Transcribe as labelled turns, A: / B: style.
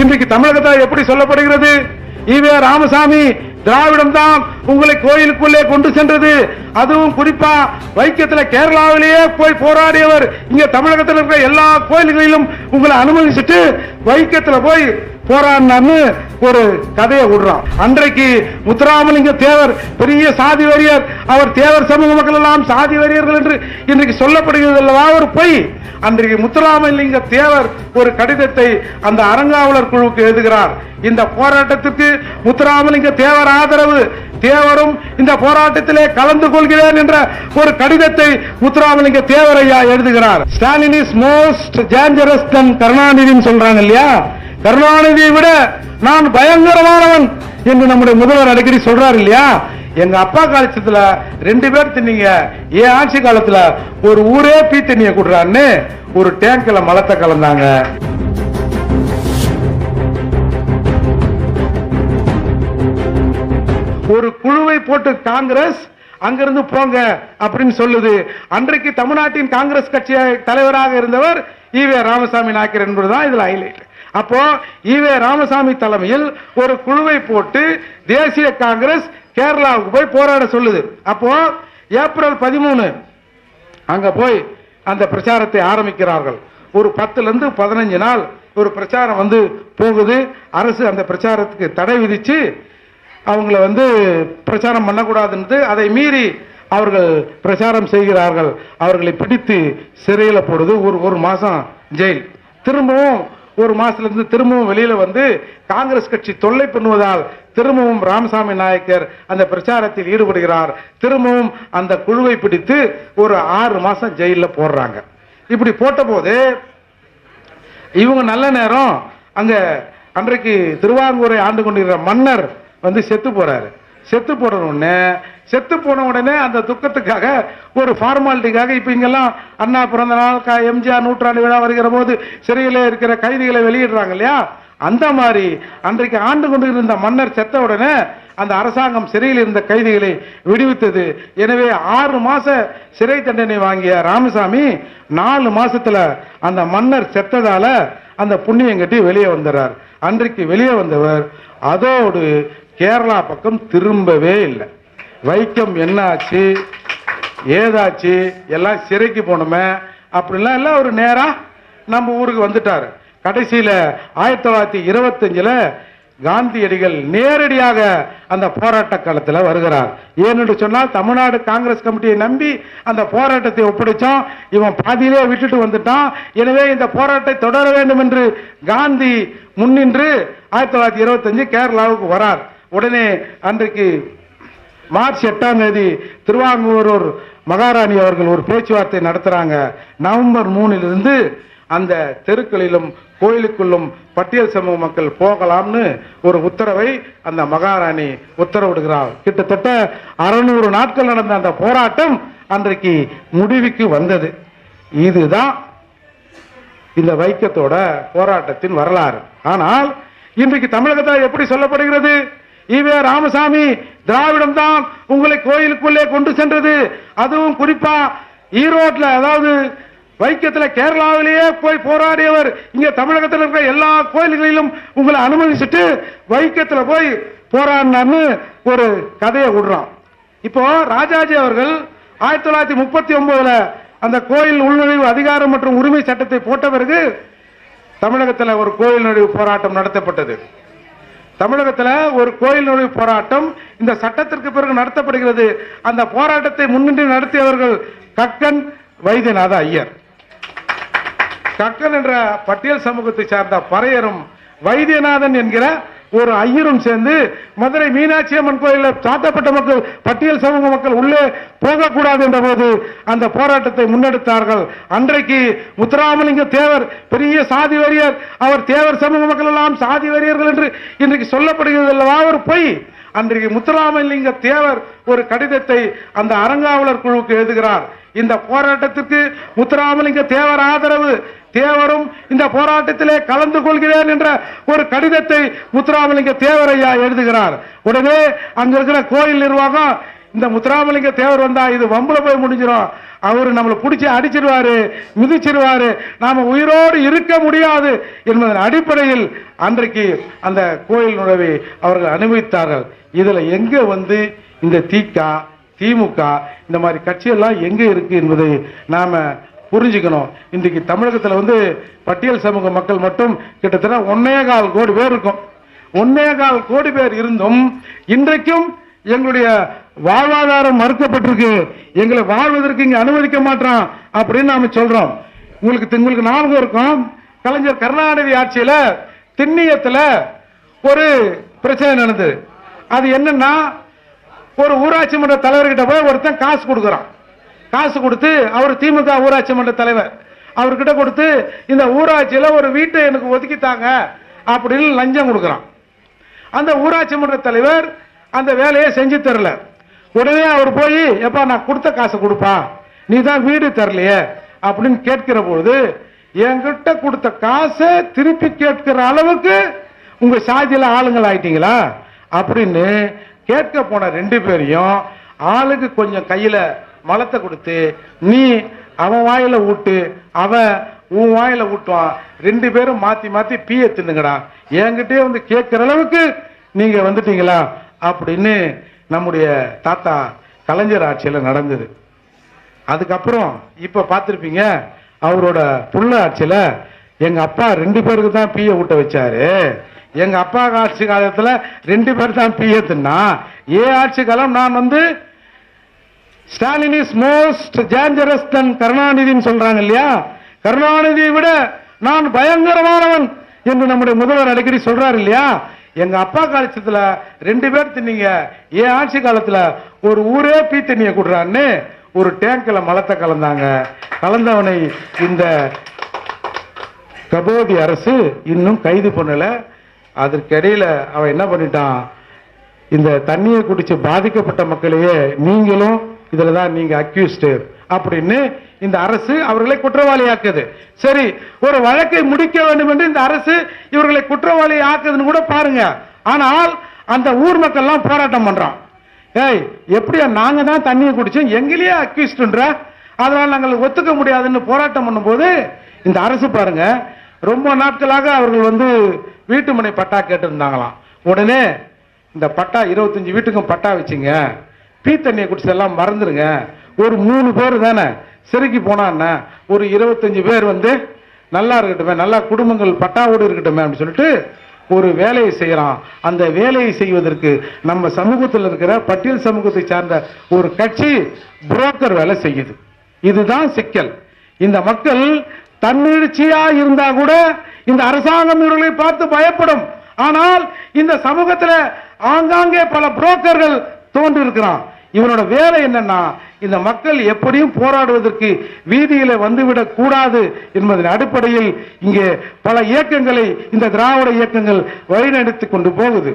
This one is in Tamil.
A: இன்றைக்கு தமிழகத்தில் எப்படி சொல்லப்படுகிறது? இவே ராமசாமி திராவிடம் தான் உங்களை கோயிலுக்குள்ளே கொண்டு சென்றது. அதுவும் குறிப்பா வைக்கத்துல கேரளாவிலேயே போய் போராடியவர் இங்க தமிழகத்தில் இருக்கிற எல்லா கோயில்களிலும் உங்களை அனுமதிச்சுட்டு வைக்கத்துல போய் போராடினான்னு ஒரு கதையை விடுறான். அன்றைக்கு முத்துராமலிங்க தேவர் பெரிய சாதி வரியர் அவர் தேவர் சமூக மக்கள் எல்லாம் சாதி வரியர்கள் என்று இன்றைக்கு சொல்லப்படுகிறது அல்லவா? ஒரு பொய். அன்றைக்கு முத்துராமலிங்க தேவர் ஒரு கடிதத்தை அந்த அறங்காவலர் குழுவுக்கு எழுதுகிறார். இந்த போராட்டத்திற்கு முத்துராமலிங்க தேவர் ஆதரவு. தேவரும் இந்த போராட்டத்திலே கலந்து கொள்கிறேன் என்ற ஒரு கடிதத்தை முத்துராமலிங்க தேவரையா எழுதுகிறார். Stalin is most dangerous than கருணாநிதினு சொல்றாங்க இல்லையா? கருணாநிதியை விட நான் பயங்கரமானவன் என்று நம்முடைய முதல்வர் அடிக்கடி சொல்றாரு இல்லையா? எங்க அப்பா காலத்துல ரெண்டு பேர் தின்னீங்க. என் ஆட்சி காலத்துல ஒரு ஊரே பீ தண்ணிய குடுறான்னு ஒரு டேங்க்ல மலத்தை கலந்தாங்க. ஒரு குழுவை போட்டு காங்கிரஸ் அங்கிருந்து போங்க அப்படின்னு சொல்லுது. அன்றைக்கு தமிழ்நாட்டின் காங்கிரஸ் கட்சி தலைவராக இருந்தவர் ஈவே ராமசாமி நாயக்கர் என்பதுதான் இதுல ஹைலைட் அப்போ ஈவே ராமசாமி தலைமையில் ஒரு குழுவை போட்டு தேசிய காங்கிரஸ் கேரளாவுக்கு போய் போராட சொல்லுது. அப்போ ஏப்ரல் பதிமூணு அங்க போய் அந்த பிரச்சாரத்தை ஆரம்பிக்கிறார்கள். ஒரு பத்துல இருந்து பதினஞ்சு நாள் ஒரு பிரச்சாரம் வந்து போகுது. அரசு அந்த பிரச்சாரத்துக்கு தடை விதித்து அவங்கள வந்து பிரச்சாரம் பண்ணக்கூடாதுன்றது அதை மீறி அவர்கள் பிரச்சாரம் செய்கிறார்கள். அவர்களை பிடித்து சிறையில் போடுது. ஒரு ஒரு மாதம் ஜெயில். திரும்பவும் ஒரு மாசத்துலேருந்து திரும்பவும் வெளியில வந்து காங்கிரஸ் கட்சி தொல்லை பண்ணுவதால் திரும்பவும் ராமசாமி நாயக்கர் அந்த பிரச்சாரத்தில் ஈடுபடுகிறார். திரும்பவும் அந்த குழுவை பிடித்து ஒரு ஆறு மாசம் ஜெயில போடுறாங்க. இப்படி போட்டபோது இவங்க நல்ல நேரம் அங்க அன்றைக்கு திருவாரூரை ஆண்டு கொண்டிருக்கிற மன்னர் வந்து செத்து போறாரு. செத்து போன உடனே செத்து போன உடனே அந்த துக்கத்துக்காக ஒரு ஃபார்மாலிட்டிக்காக இப்போ இங்கெல்லாம் அண்ணா பிறந்த நாள் க- எம்ஜிஆர் நூற்றாண்டு விழா வருகிற போது சிறையில் இருக்கிற கைதிகளை வெளியிடுறாங்க இல்லையா? அந்த மாதிரி அன்றைக்கு ஆண்டு கொண்டு இருந்த மன்னர் செத்த உடனே அந்த அரசாங்கம் சிறையில் இருந்த கைதிகளை விடுவித்தது. எனவே ஆறு மாச சிறை தண்டனை வாங்கிய ராமசாமி நாலு மாசத்துல அந்த மன்னர் செத்ததால அந்த புண்ணியம் கட்டி வெளியே வந்துடுறார் அன்றைக்கு வெளியே வந்தவர் அதோடு கேரளா பக்கம் திரும்பவே இல்லை. வைக்கம் என்னாச்சு? ஏதாச்சு? எல்லாம் சிறைக்கு போனோமே அப்படிலாம் எல்லாம் ஒரு நேராக நம்ம ஊருக்கு வந்துட்டார். கடைசியில் ஆயிரத்தி தொள்ளாயிரத்தி இருபத்தஞ்சில் காந்தியடிகள் நேரடியாக அந்த போராட்ட களத்தில் வருகிறார். ஏனென்று சொன்னால் தமிழ்நாடு காங்கிரஸ் கமிட்டியை நம்பி அந்த போராட்டத்தை ஒப்படைச்சோம் இவன் பாதியிலே விட்டுட்டு வந்துட்டான். எனவே இந்த போராட்டத்தை தொடர வேண்டும் என்று காந்தி முன்னின்று ஆயிரத்தி தொள்ளாயிரத்தி இருபத்தஞ்சு கேரளாவுக்கு வரார். உடனே அன்றைக்கு மார்ச் எட்டாம் தேதி திருவாங்கூரூர் மகாராணி அவர்கள் ஒரு பேச்சுவார்த்தை நடத்துகிறாங்க நவம்பர் மூணிலிருந்து அந்த தெருக்களிலும் கோயிலுக்குள்ளும் பட்டியல் சமூக மக்கள் போகலாம்னு ஒரு உத்தரவை அந்த மகாராணி உத்தரவிடுகிறார். கிட்டத்தட்ட அறுநூறு நாட்கள் நடந்த அந்த போராட்டம் அன்றைக்கு முடிவுக்கு வந்தது. இதுதான் இந்த வைக்கத்தோட போராட்டத்தின் வரலாறு. ஆனால் இன்றைக்கு தமிழகத்தில் எப்படி சொல்லப்படுகிறது? இவே ராமசாமி திராவிடம் தான் உங்களை கோயிலுக்குள்ளே கொண்டு சென்றது. அதுவும் குறிப்பா ஈரோட்ல அதாவது வைக்கத்துல கேரளாவிலேயே போய் போராடியவர் இங்க தமிழகத்தில் இருக்கிற எல்லா கோயில்களிலும் உங்களை அனுமதிச்சுட்டு வைக்கத்துல போய் போராடினார்னு ஒரு கதையை விடுறான். இப்போ ராஜாஜி அவர்கள் ஆயிரத்தி தொள்ளாயிரத்தி முப்பத்தி ஒன்பதுல அந்த கோயில் உள்நுழைவு அதிகாரம் மற்றும் உரிமை சட்டத்தை போட்ட பிறகு தமிழகத்தில் ஒரு கோயில் நுழைவு போராட்டம் நடத்தப்பட்டது. தமிழகத்தில் ஒரு கோயில் நுழைவு போராட்டம் இந்த சட்டத்திற்கு பிறகு நடத்தப்படுகிறது. அந்த போராட்டத்தை முன்னின்று நடத்தியவர்கள் கக்கன் வைத்தியநாத ஐயர். கக்கன் என்ற பட்டியல் சமூகத்தை சார்ந்த பறையரும் வைத்தியநாதன் என்கிற ஒரு ஐயரும் சேர்ந்து மதுரை மீனாட்சி அம்மன் கோயிலில் சாத்தப்பட்ட மக்கள் பட்டியல் சமூக மக்கள் உள்ளே போகக்கூடாது என்ற போது அந்த போராட்டத்தை முன்னெடுத்தார்கள். அன்றைக்கு முத்துராமலிங்க தேவர் பெரிய சாதி வரியர் அவர் தேவர் சமூக மக்கள் எல்லாம் சாதி வரியர்கள் என்று இன்றைக்கு சொல்லப்படுகிறது அல்லவா? அவர் போய். அன்றைக்கு முத்துராமலிங்க தேவர் ஒரு கடிதத்தை அந்த அறங்காவலர் குழுவுக்கு எழுதுகிறார். இந்த போராட்டத்திற்கு முத்துராமலிங்க தேவர் ஆதரவு. தேவரும் இந்த போராட்டத்திலே கலந்து கொள்கிறேன் என்ற ஒரு கடிதத்தை முத்துராமலிங்க தேவர் ஐயா எழுதுகிறார். உடனே அங்க இருக்கிற கோயில் நிர்வாகம் இந்த முத்துராமலிங்க தேவர் வந்தா இது வம்புல போய் முடிஞ்சிடும் அவரு நம்மளை பிடிச்சி அடிச்சிருவாரு மிதிச்சிருவாரு. நாம உயிரோடு இருக்க முடியாது என்பதன் அடிப்படையில் அன்றைக்கு அந்த கோயில் நுழைவை அவர்கள் அனுபவித்தார்கள். இதுல எங்க வந்து இந்த தீகா திமுக இந்த மாதிரி கட்சியெல்லாம் எங்க இருக்கு என்பதை நாம புரிஞ்சுக்கணும். இன்றைக்கு தமிழகத்தில் வந்து பட்டியல் சமூக மக்கள் மட்டும் கிட்டத்தட்ட ஒன்னே கால் கோடி பேர் இருக்கும். ஒன்னே கால் கோடி பேர் இருந்தும் இன்றைக்கும் எங்களுடைய வாழ்வாதாரம் மறுக்கப்பட்டிருக்கு. எங்களை வாழ்வதற்கு இங்கே அனுமதிக்க மாட்டான் அப்படின்னு நாம சொல்றோம். உங்களுக்கு உங்களுக்கு ஞாபகம் இருக்கும். கலைஞர் கருணாநிதி ஆட்சியில் திண்ணியத்தில் ஒரு பிரச்சனை நடந்தது. அது என்னன்னா ஒரு ஊராட்சி மன்ற தலைவர்கிட்ட போய் ஒருத்தன் காசு கொடுக்குறான். காசு கொடுத்து அவர் திமுக ஊராட்சி மன்ற தலைவர். அவர்கிட்ட கொடுத்து இந்த ஊராட்சியில் ஒரு வீட்டை எனக்கு ஒதுக்கித்தாங்க அப்படின்னு லஞ்சம் கொடுக்குறான். அந்த ஊராட்சி மன்ற தலைவர் அந்த வேலையை செஞ்சு தரல. உடனே அவர் போய் எப்பா நான் கொடுத்த காசை கொடுப்பா? நீ தான் வீடு தரலையே? அப்படின்னு கேட்கிற பொழுது என்கிட்ட கொடுத்த காசை திருப்பி கேட்கிற அளவுக்கு உங்க சாதியில ஆளுங்கள் ஆயிட்டீங்களா? அப்படின்னு கேட்க போன ரெண்டு பேரையும் ஆளுக்கு கொஞ்சம் கையில மலத்தை கொடுத்து நீ அவன் வாயில ஊட்டு அவன் உன் வாயில ஊட்டுவான். ரெண்டு பேரும் மாத்தி மாத்தி பீய தின்னுங்கடா. என்கிட்டே வந்து கேட்கிற அளவுக்கு நீங்க வந்துட்டீங்களா? அப்படின்னு நம்முடைய தாத்தா கலைஞர் ஆட்சியில் நடந்தது. அதுக்கப்புறம் இப்போ பார்த்துருப்பீங்க அவரோட புள்ள ஆட்சியில் எங்கள் அப்பா ரெண்டு பேருக்கு தான் பீயை ஊட்ட வச்சாரு. எங்கள் அப்பா ஆட்சி காலத்தில் ரெண்டு பேர் தான் பீயை தின்னா ஏ ஆட்சி காலம் நான் வந்து Stalin is most dangerous than கருணாநிதினு சொல்கிறாங்க இல்லையா? கருணாநிதியை விட நான் பயங்கரமானவன் என்று நம்முடைய முதல்வர் அடிக்கடி சொல்றாரு இல்லையா? எங்க அப்பா காலத்துல ரெண்டு பேர் தின்னீங்க. என் ஆட்சி காலத்துல ஒரு ஊரே பீ தண்ணியை கொடுறான்னு ஒரு டேங்கில் மலத்தை கலந்தாங்க. கலந்தவனை இந்த கபோதி அரசு இன்னும் கைது பண்ணல. அதற்கிடையில் அவன் என்ன பண்ணிட்டான்? இந்த தண்ணியை குடிச்சு பாதிக்கப்பட்ட மக்களையே நீங்களும் இதில் தான் நீங்கள் அக்யூஸ்டு அப்படின்னு இந்த அரசு அவர்களை குற்றவாளியாக்குது. சரி ஒரு வழக்கை முடிக்க வேண்டும் என்று இந்த அரசு இவர்களை குற்றவாளி ஆக்குதுன்னு கூட பாருங்க. ஆனால் அந்த ஊர் மக்கள்லாம் போராட்டம் பண்றோம் ஏய் எப்படியா நாங்க தான் தண்ணியை குடிச்சோம் எங்களையே அக்யூஸ்டுன்ற அதனால நாங்கள் ஒத்துக்க முடியாதுன்னு போராட்டம் பண்ணும்போது இந்த அரசு பாருங்க ரொம்ப நாட்களாக அவர்கள் வந்து வீட்டு மனை பட்டா கேட்டிருந்தாங்களாம். உடனே இந்த பட்டா இருபத்தஞ்சு வீட்டுக்கும் பட்டா வச்சுங்க. பீ தண்ணியை குடிச்சதெல்லாம் மறந்துருங்க. ஒரு மூணு பேர் தானே. சிறைக்கு போனான்னா ஒரு இருபத்தஞ்சு பேர் வந்து நல்லா இருக்கட்டுமே நல்லா குடும்பங்கள் பட்டாவோடு இருக்கட்டுமே அப்படின்னு சொல்லிட்டு ஒரு வேலையை செய்கிறான் அந்த வேலையை செய்வதற்கு நம்ம சமூகத்தில் இருக்கிற பட்டியல் சமூகத்தை சார்ந்த ஒரு கட்சி புரோக்கர் வேலை செய்யுது. இதுதான் சிக்கல். இந்த மக்கள் தன்னிழ்ச்சியாக இருந்தால் கூட இந்த அரசாங்கம் இவர்களை பார்த்து பயப்படும். ஆனால் இந்த சமூகத்தில் ஆங்காங்கே பல புரோக்கர்கள் தோன்றிருக்கிறான். இவனோட வேலை என்னன்னா இந்த மக்கள் எப்படியும் போராடுவதற்கு வீதியில வந்துவிடக் கூடாது என்பதன் அடிப்படையில் இங்கே பல இயக்கங்களை இந்த திராவிட இயக்கங்கள் வழிநடத்தி கொண்டு போகுது.